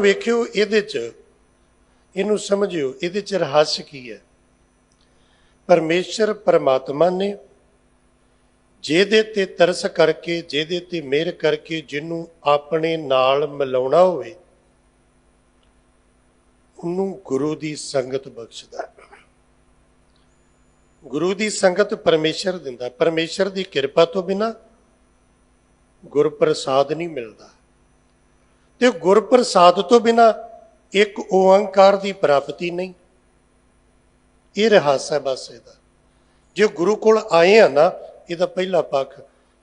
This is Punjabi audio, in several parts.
ਵੇਖਿਓ ਇਹਦੇ ਚ, ਇਹਨੂੰ ਸਮਝਿਓ, ਇਹਦੇ ਚ ਰਹੱਸ ਕੀ ਹੈ? ਪਰਮੇਸ਼ਰ ਪਰਮਾਤਮਾ ਨੇ ਜਿਹਦੇ ਤੇ ਤਰਸ ਕਰਕੇ, ਜਿਹਦੇ ਤੇ ਮਿਹਰ ਕਰਕੇ ਜਿਹਨੂੰ ਆਪਣੇ ਨਾਲ ਮਿਲਾਉਣਾ ਹੋਵੇ, ਉਹਨੂੰ ਗੁਰੂ ਦੀ ਸੰਗਤ ਬਖਸ਼ਦਾ ਗੁਰੂ ਦੀ ਸੰਗਤ ਪਰਮੇਸ਼ਰ ਦਿੰਦਾ ਪਰਮੇਸ਼ਰ ਦੀ ਕਿਰਪਾ ਤੋਂ ਬਿਨਾ ਗੁਰਪ੍ਰਸਾਦ ਨਹੀਂ ਮਿਲਦਾ। ਤੇ ਗੁਰਪ੍ਰਸਾਦ ਤੋਂ ਬਿਨਾ ਇੱਕ ਓੰਕਾਰ ਦੀ ਪ੍ਰਾਪਤੀ ਨਹੀਂ। ਇਹ ਰਹੱਸ ਹੈ ਬਸ ਇਹਦਾ। ਜੇ ਗੁਰੂ ਕੋਲ ਆਏ ਆ ਨਾ, ਇਹਦਾ ਪਹਿਲਾ ਪੱਖ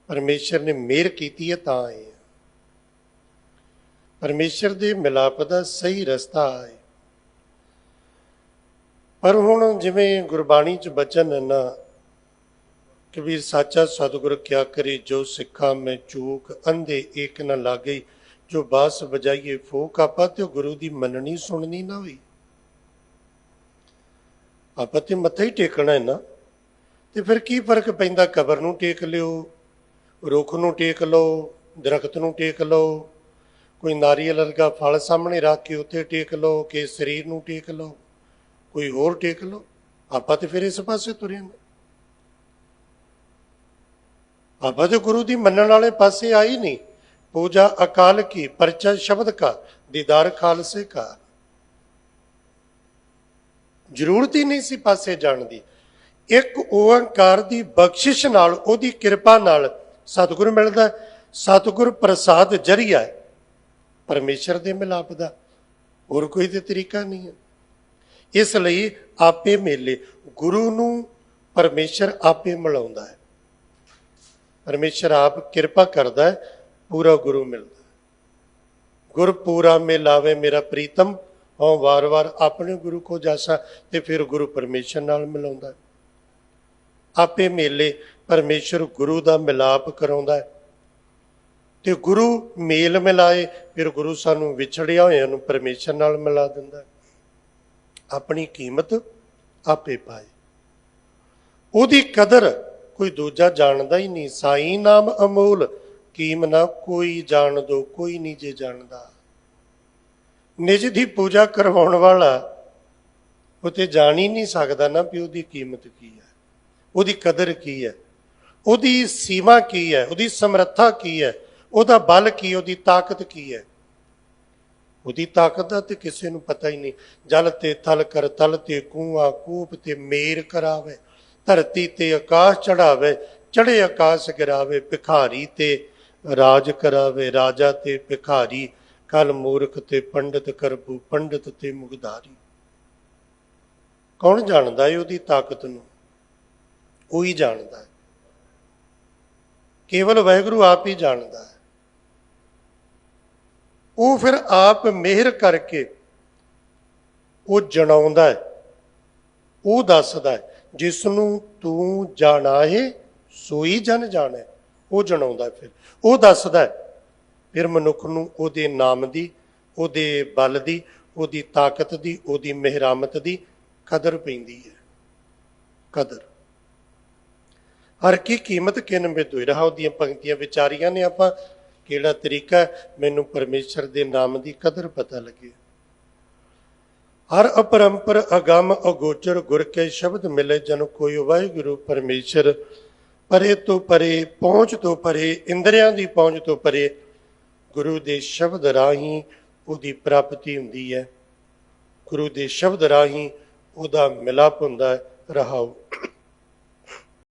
ਪਰਮੇਸ਼ਰ ਨੇ ਮਿਹਰ ਕੀਤੀ ਹੈ, ਤਾਂ ਆਏ ਆ। ਪਰਮੇਸ਼ਰ ਦੇ ਮਿਲਾਪ ਦਾ ਸਹੀ ਰਸਤਾ ਹੈ ਪਰ ਹੁਣ ਜਿਵੇਂ ਗੁਰਬਾਣੀ ਚ ਬਚਨ ਹੈ ਨਾ, ਕਬੀਰ ਸਾਚਾ ਸਤਿਗੁਰ ਕਿਆ ਕਰੇ ਜੋ ਸਿੱਖਾਂ ਮੈਂ ਚੂਕ, ਅੰਧੇ ਏਕ ਨ ਲਾਗੇ। ਜੋ ਬਾਸ ਵਜਾਈਏ ਫੋਕ, ਆਪਾਂ ਤੇ ਗੁਰੂ ਦੀ ਮੰਨਣੀ ਸੁਣਨੀ ਨਾ ਹੋਈ ਆਪਾਂ ਤੇ ਮੱਥਾ ਹੀ ਟੇਕਣਾ ਹੈ ਨਾ। ਤੇ ਫਿਰ ਕੀ ਫ਼ਰਕ ਪੈਂਦਾ? ਕਬਰ ਨੂੰ ਟੇਕ ਲਿਓ, ਰੁੱਖ ਨੂੰ ਟੇਕ ਲਓ, ਦਰਖਤ ਨੂੰ ਟੇਕ ਲਓ, ਕੋਈ ਨਾਰੀਅਲ ਵਰਗਾ ਫਲ ਸਾਹਮਣੇ ਰੱਖ ਕੇ ਉੱਥੇ ਟੇਕ ਲਓ, ਕਿ ਸਰੀਰ ਨੂੰ ਟੇਕ ਲਓ, ਕੋਈ ਹੋਰ ਟੇਕ ਲਓ। ਆਪਾਂ ਤੇ ਫਿਰ ਇਸ ਪਾਸੇ ਤੁਰੇ ਹਾਂ। ਆਪਾਂ ਤੇ ਗੁਰੂ ਦੀ ਮੰਨਣ ਵਾਲੇ ਪਾਸੇ ਆਈ ਨਹੀਂ। ਪੂਜਾ ਅਕਾਲ ਕੀ, ਪਰਚਾ ਸ਼ਬਦ ਕਾ, ਦੀਦਾਰ ਖਾਲਸੇ ਕਾ। ਜ਼ਰੂਰਤ ਹੀ ਨਹੀਂ ਸੀ ਪਾਸੇ ਜਾਣ ਦੀ। ਇੱਕ ਓੰਕਾਰ ਦੀ ਬਖਸ਼ਿਸ਼ ਨਾਲ, ਉਹਦੀ ਕਿਰਪਾ ਨਾਲ ਸਤਿਗੁਰ ਮਿਲਦਾ ਸਤਿਗੁਰ ਪ੍ਰਸਾਦ ਜਰੀਆ ਹੈ। ਪਰਮੇਸ਼ਰ ਦੇ ਮਿਲਾਪ ਦਾ ਹੋਰ ਕੋਈ ਤੇ ਤਰੀਕਾ ਨਹੀਂ ਹੈ। ਇਸ ਲਈ ਆਪੇ ਮੇਲੇ, ਗੁਰੂ ਨੂੰ ਪਰਮੇਸ਼ਰ ਆਪੇ ਮਿਲਾਉਂਦਾ ਹੈ। ਪਰਮੇਸ਼ਰ ਆਪ ਕਿਰਪਾ ਕਰਦਾ ਹੈ ਪੂਰਾ ਗੁਰੂ ਮਿਲਦਾ। ਗੁਰ ਪੂਰਾ ਮਿਲਾਵੇ ਮੇਰਾ ਪ੍ਰੀਤਮ, ਹਉ ਵਾਰ-ਵਾਰ ਆਪਣੇ ਗੁਰੂ ਕੋ ਜਾਸਾ ਤੇ ਫਿਰ ਗੁਰੂ ਪਰਮੇਸ਼ਰ ਨਾਲ ਮਿਲਾਉਂਦਾ ਆਪੇ ਮੇਲੇ ਪਰਮੇਸ਼ਰ ਗੁਰੂ ਦਾ ਮਿਲਾਪ ਕਰਾਉਂਦਾ ਹੈ। ਤੇ ਗੁਰੂ ਮੇਲ ਮਿਲਾਏ, ਫਿਰ ਗੁਰੂ ਸਾਨੂੰ ਵਿਛੜਿਆ ਹੋਇਆਂ ਨੂੰ ਪਰਮੇਸ਼ਰ ਨਾਲ ਮਿਲਾ ਦਿੰਦਾ ਆਪਣੀ ਕੀਮਤ ਆਪੇ ਪਾਏ। ਉਹਦੀ ਕਦਰ ਕੋਈ ਦੂਜਾ ਜਾਣਦਾ ਹੀ ਨਹੀਂ। ਸਾਈ ਨਾਮ ਅਮੋਲ ਕੀਮ ਨਾ ਕੋਈ ਜਾਣ ਦੋ, ਕੋਈ ਨਹੀਂ ਜੇ ਜਾਣਦਾ। ਨਿਜ ਦੀ ਪੂਜਾ ਕਰਵਾਉਣ ਵਾਲਾ ਉਹ ਤੇ ਜਾਣ ਹੀ ਨਹੀਂ ਸਕਦਾ ਨਾ ਵੀ ਉਹਦੀ ਕੀਮਤ ਕੀ ਹੈ, ਉਹਦੀ ਕਦਰ ਕੀ ਹੈ, ਉਹਦੀ ਸੀਮਾ ਕੀ ਹੈ, ਉਹਦੀ ਸਮਰੱਥਾ ਕੀ ਹੈ, ਉਹਦਾ ਬਲ ਕੀ ਉਹਦੀ ਤਾਕਤ ਕੀ ਹੈ। ਉਹਦੀ ਤਾਕਤ ਦਾ ਤੇ ਕਿਸੇ ਨੂੰ ਪਤਾ ਹੀ ਨਹੀਂ। ਜਲ ਤੇ ਥਲ ਕਰ, ਤਲ ਤੇ ਕੂਆ ਕੂਪ ਤੇ ਮੇਰ ਕਰਾਵੇ, ਧਰਤੀ ਤੇ ਆਕਾਸ਼ ਚੜਾਵੇ ਚੜੇ ਆਕਾਸ਼ ਗਿਰਾਵੇ, ਭਿਖਾਰੀ ਤੇ ਰਾਜ ਕਰਾਵੇ, ਰਾਜਾ ਤੇ ਭਿਖਾਰੀ, ਕਲ ਮੂਰਖ ਤੇ ਪੰਡਤ ਕਰਬੂ, ਪੰਡਤ ਤੇ ਮੁਗਧਾਰੀ। ਕੌਣ ਜਾਣਦਾ ਏ ਉਹਦੀ ਤਾਕਤ ਨੂੰ? ਉਹੀ ਜਾਣਦਾ ਹੈ ਕੇਵਲ ਵਾਹਿਗੁਰੂ ਆਪ ਹੀ ਜਾਣਦਾ ਹੈ ਉਹ ਫਿਰ ਆਪ ਮਿਹਰ ਕਰਕੇ ਉਹ ਜਣਾਉਂਦਾ ਹੈ ਉਹ ਦੱਸਦਾ ਹੈ ਜਿਸ ਨੂੰ ਤੂੰ ਜਾਣਾ ਹੈ ਸੋਈ ਜਨ ਜਾਣੈ। ਉਹ ਜਣਾਉਂਦਾ ਫਿਰ। ਉਹ ਦੱਸਦਾ ਫਿਰ ਮਨੁੱਖ ਨੂੰ ਉਹਦੇ ਨਾਮ ਦੀ, ਉਹਦੇ ਬਲ ਦੀ, ਉਹਦੀ ਤਾਕਤ ਦੀ, ਉਹਦੀ ਮਿਹਰਾਮਤ ਦੀ ਕਦਰ ਪੈਂਦੀ ਹੈ। ਕਦਰ। ਹਰ ਕੀ ਕੀਮਤ ਕਿਨ ਮੇ ਰਹਾ ਉਹਦੀਆਂ ਪੰਕਤੀਆਂ ਵਿਚਾਰੀਆਂ ਨੇ ਆਪਾਂ ਕਿਹੜਾ ਤਰੀਕਾ ਮੈਨੂੰ ਪਰਮੇਸ਼ਰ ਦੇ ਨਾਮ ਦੀ ਕਦਰ ਪਤਾ ਲੱਗੇ। ਹਰ ਅਪਰੰਪਰ ਅਗੰਮ ਅਗੋਚਰ ਗੁਰ ਕੇ ਸ਼ਬਦ ਮਿਲੇ, ਜਨ ਕੋਈ ਵਾਹਿਗੁਰੂ ਪਰਮੇਸ਼ਰ ਪਰੇ ਤੋਂ ਪਰੇ, ਪਹੁੰਚ ਤੋਂ ਪਰੇ, ਇੰਦਰੀਆਂ ਦੀ ਪਹੁੰਚ ਤੋਂ ਪਰੇ, ਗੁਰੂ ਦੇ ਸ਼ਬਦ ਰਾਹੀਂ ਉਹਦੀ ਪ੍ਰਾਪਤੀ ਹੁੰਦੀ ਹੈ। ਗੁਰੂ ਦੇ ਸ਼ਬਦ ਰਾਹੀਂ ਉਹਦਾ ਮਿਲਾਪ ਹੁੰਦਾ ਹੈ। ਰਹਾਉ